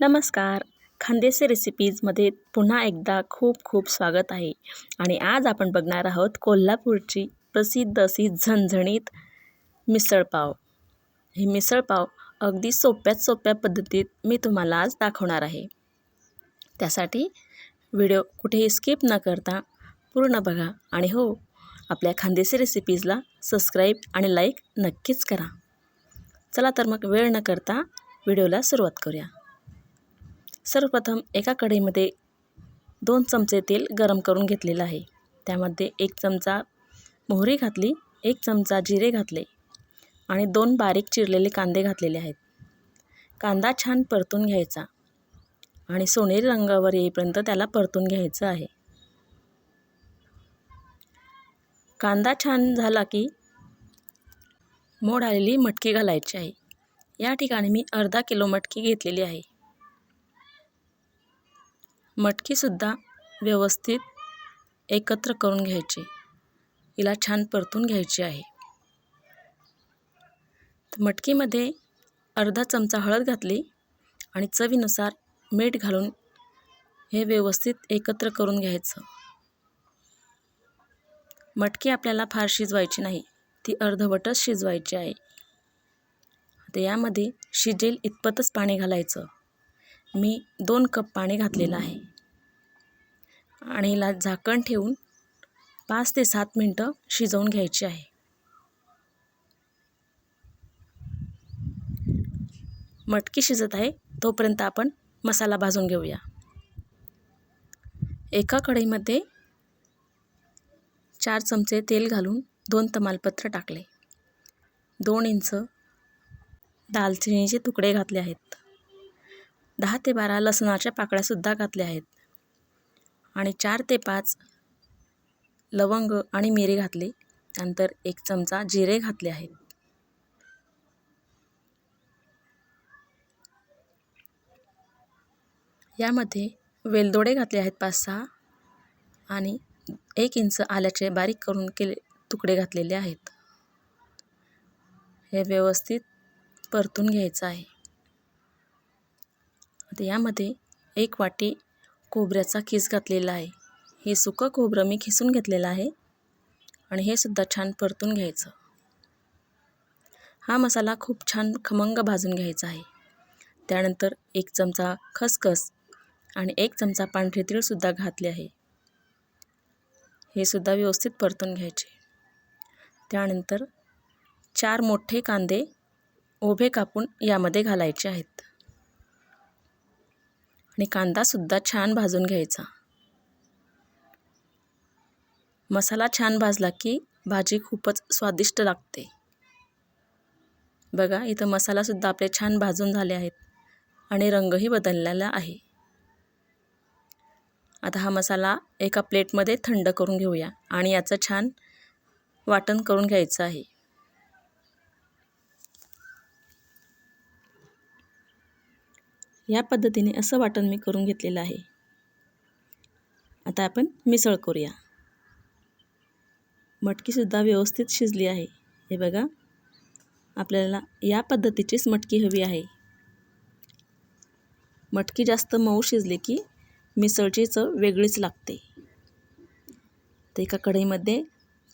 नमस्कार. खानदेशी रेसिपीजमध्ये पुन्हा एकदा खूप खूप स्वागत आहे. आणि आज आपण बघणार आहोत कोल्हापूरची प्रसिद्ध अशी झणझणीत मिसळपाव हे मिसळपाव अगदी सोप्यात सोप्या पद्धतीत मी तुम्हाला आज दाखवणार आहे. त्यासाठी व्हिडिओ कुठेही स्किप न करता पूर्ण बघा आणि हो आपल्या खानदेशी रेसिपीजला सबस्क्राईब आणि लाईक नक्कीच करा. चला तर मग वेळ न करता व्हिडिओला सुरुवात करूया. सर्वप्रथम एका कढईमध्ये दोन चमचे तेल गरम करून घेतलेलं आहे. त्यामध्ये एक चमचा मोहरी घातली एक चमचा जिरे घातले आणि दोन बारीक चिरलेले कांदे घातलेले आहेत. कांदा छान परतून घ्यायचा आणि सोनेरी रंगावर येईपर्यंत त्याला परतून घ्यायचं आहे. कांदा छान झाला की मोड आलेली मटकी घालायची आहे. या ठिकाणी मी अर्धा किलो मटकी घेतलेली आहे. मटकीसुद्धा व्यवस्थित एकत्र करून घ्यायची. हिला छान परतून घ्यायची आहे. तर मटकीमध्ये अर्धा चमचा हळद घातली आणि चवीनुसार मीठ घालून हे व्यवस्थित एकत्र करून घ्यायचं. मटकी आपल्याला फार शिजवायची नाही ती अर्धवटच शिजवायची आहे. तर यामध्ये शिजेल इतपतच पाणी घालायचं. मी दोन कप पाणी घातलेलं आहे. आणि हिला झाकण ठेवून पाच ते सात मिनटं शिजवून घ्यायची आहे. मटकी शिजत आहे तोपर्यंत आपण मसाला भाजून घेऊया. एका कढईमध्ये चार चमचे तेल घालून दोन तमालपत्र टाकले. दोन इंच दालचिनीचे तुकडे घातले आहेत. दहा ते बारा लसणाच्या पाकळ्यासुद्धा घातल्या आहेत. आणि चार ते पाच लवंग आणि मिरे घातले. त्यानंतर एक चमचा जिरे घातले आहेत. यामध्ये वेलदोडे घातले आहेत पाच सहा आणि एक इंच आल्याचे बारीक करून केले तुकडे घातलेले आहेत. हे व्यवस्थित परतून घ्यायचं आहे. आता यामध्ये एक वाटी खोबऱ्याचा खीस घातलेला आहे. हे सुकं खोबरं मी खिसून घेतलेलं आहे आणि हे सुद्धा छान परतून घ्यायचं. हा मसाला खूप छान खमंग भाजून घ्यायचा आहे. त्यानंतर एक चमचा खसखस आणि एक चमचा पांढरे तीळसुद्धा घातले आहे. हे सुद्धा व्यवस्थित परतून घ्यायचे. त्यानंतर चार मोठे कांदे उभे कापून यामध्ये घालायचे आहेत. आणि कांदासुद्धा छान भाजून घ्यायचा. मसाला छान भाजला की भाजी खूपच स्वादिष्ट लागते. बघा इथं मसालासुद्धा आपले छान भाजून झाले आहेत आणि रंगही बदललेला आहे. आता हा मसाला एका प्लेटमध्ये थंड करून घेऊया आणि याचं छान वाटण करून घ्यायचं आहे. या पद्धतीने असं वाटण मी करून घेतलेलं आहे. आता आपण मिसळ करूया. मटकीसुद्धा व्यवस्थित शिजली आहे. हे बघा. आपल्याला या पद्धतीचीच मटकी हवी आहे. मटकी जास्त मऊ शिजली की मिसळची चव वेगळीच लागते. तर एका कढईमध्ये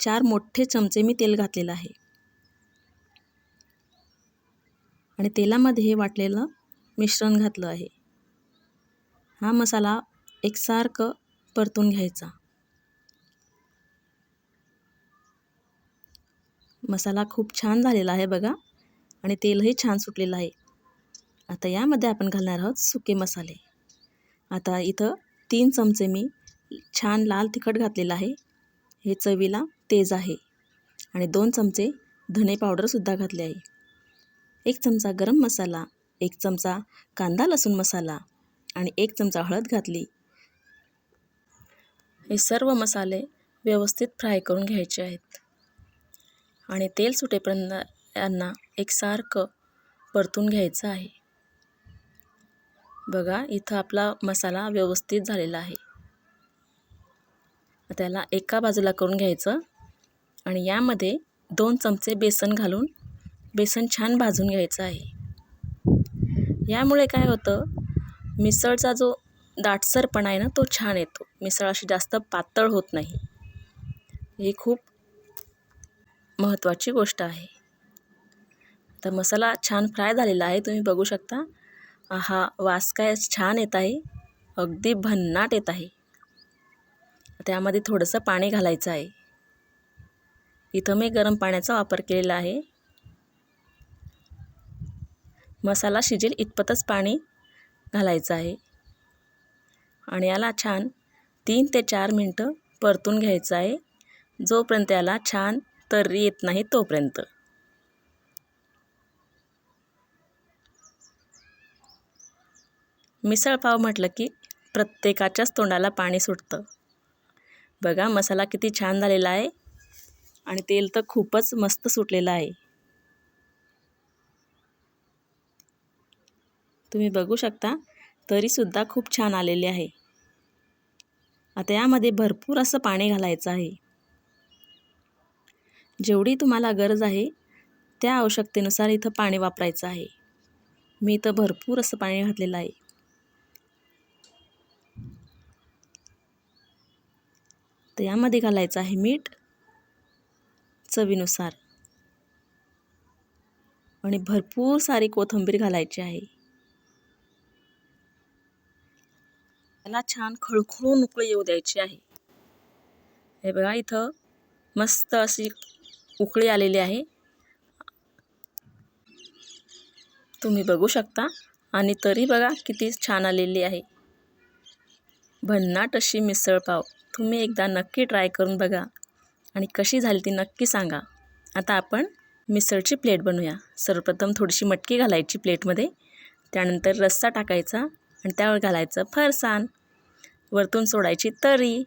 चार मोठे चमचे मी तेल घातलेलं आहे. आणि तेलामध्ये हे वाटलेलं मिश्रण घातलं आहे. हा मसाला एकसारखं परतून घ्यायचा. मसाला खूप छान झालेला आहे बघा आणि तेलही छान सुटलेलं आहे. आता यामध्ये आपण घालणार आहोत सुके मसाले. आता इथं तीन चमचे मी छान लाल तिखट घातलेलं आहे. हे चवीला तेज आहे. आणि दोन चमचे धने पावडरसुद्धा घातले आहे. एक चमचा गरम मसाला एक चमचा कांदा लसूण मसाला आणि एक चमचा हळद घातली. हे सर्व मसाले व्यवस्थित फ्राय करून घ्यायचे आहेत. आणि तेल सुटेपर्यंत यांना एकसारखं परतून घ्यायचं आहे. बघा इथं आपला मसाला व्यवस्थित झालेला आहे. त्याला एका बाजूला करून घ्यायचं आणि यामध्ये दोन चमचे बेसन घालून बेसन छान भाजून घ्यायचं आहे. यामुळे काय होतं मिसळचा जो दाटसरपणा आहे ना तो छान येतो. मिसळ अशी जास्त पातळ होत नाही. ही खूप महत्त्वाची गोष्ट आहे. तर मसाला छान फ्राय झालेला आहे तुम्ही बघू शकता. हा वास काय छान येत आहे. अगदी भन्नाट येत आहे. त्यामध्ये थोडंसं पाणी घालायचं आहे. इथं मी गरम पाण्याचा वापर केलेला आहे. मसाला शिजेल इतपतच पाणी घालायचं आहे. आणि याला छान तीन ते चार मिनटं परतून घ्यायचं आहे. जोपर्यंत याला छान तर्री येत नाही तोपर्यंत. मिसळपाव म्हटलं की प्रत्येकाच्याच तोंडाला पाणी सुटतं. बघा मसाला किती छान झालेला आहे. आणि तेल तर खूपच मस्त सुटलेलं आहे. तुम्ही बघू शकता तरीसुद्धा खूप छान आलेले आहे. आता यामध्ये भरपूर असं पाणी घालायचं आहे. जेवढी तुम्हाला गरज आहे त्या आवश्यकतेनुसार इथं पाणी वापरायचं आहे. मी इथं भरपूर असं पाणी घातलेलं आहे. तर यामध्ये घालायचं आहे मीठ चवीनुसार. आणि भरपूर सारी कोथिंबीर घालायची आहे. त्याला छान खळखळून उकळी येऊ द्यायची आहे. हे बघा इथं मस्त अशी उकळी आलेली आहे. तुम्ही बघू शकता. आणि तरी बघा किती छान आलेली आहे. भन्नाट अशी मिसळ पाव. तुम्ही एकदा नक्की ट्राय करून बघा. आणि कशी झाली ती नक्की सांगा. आता आपण मिसळची प्लेट बनवूया. सर्वप्रथम थोडीशी मटकी घालायची प्लेटमध्ये. त्यानंतर रस्सा टाकायचा आणि त्यावर घालायचं फरसाण. वरतून सोडायची. तरी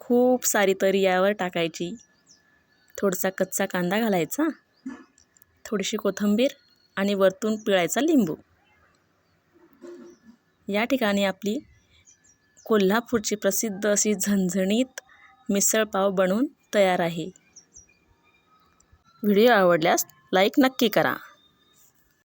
खूप सारी तरी यावर टाकायची. थोडासा कच्चा कांदा घालायचा. थोडीशी कोथिंबीर आणि वरतून पिळायचा लिंबू. या ठिकाणी आपली कोल्हापूरची प्रसिद्ध अशी झणझणीत मिसळपाव बनवून तयार आहे. व्हिडिओ आवडल्यास लाईक नक्की करा.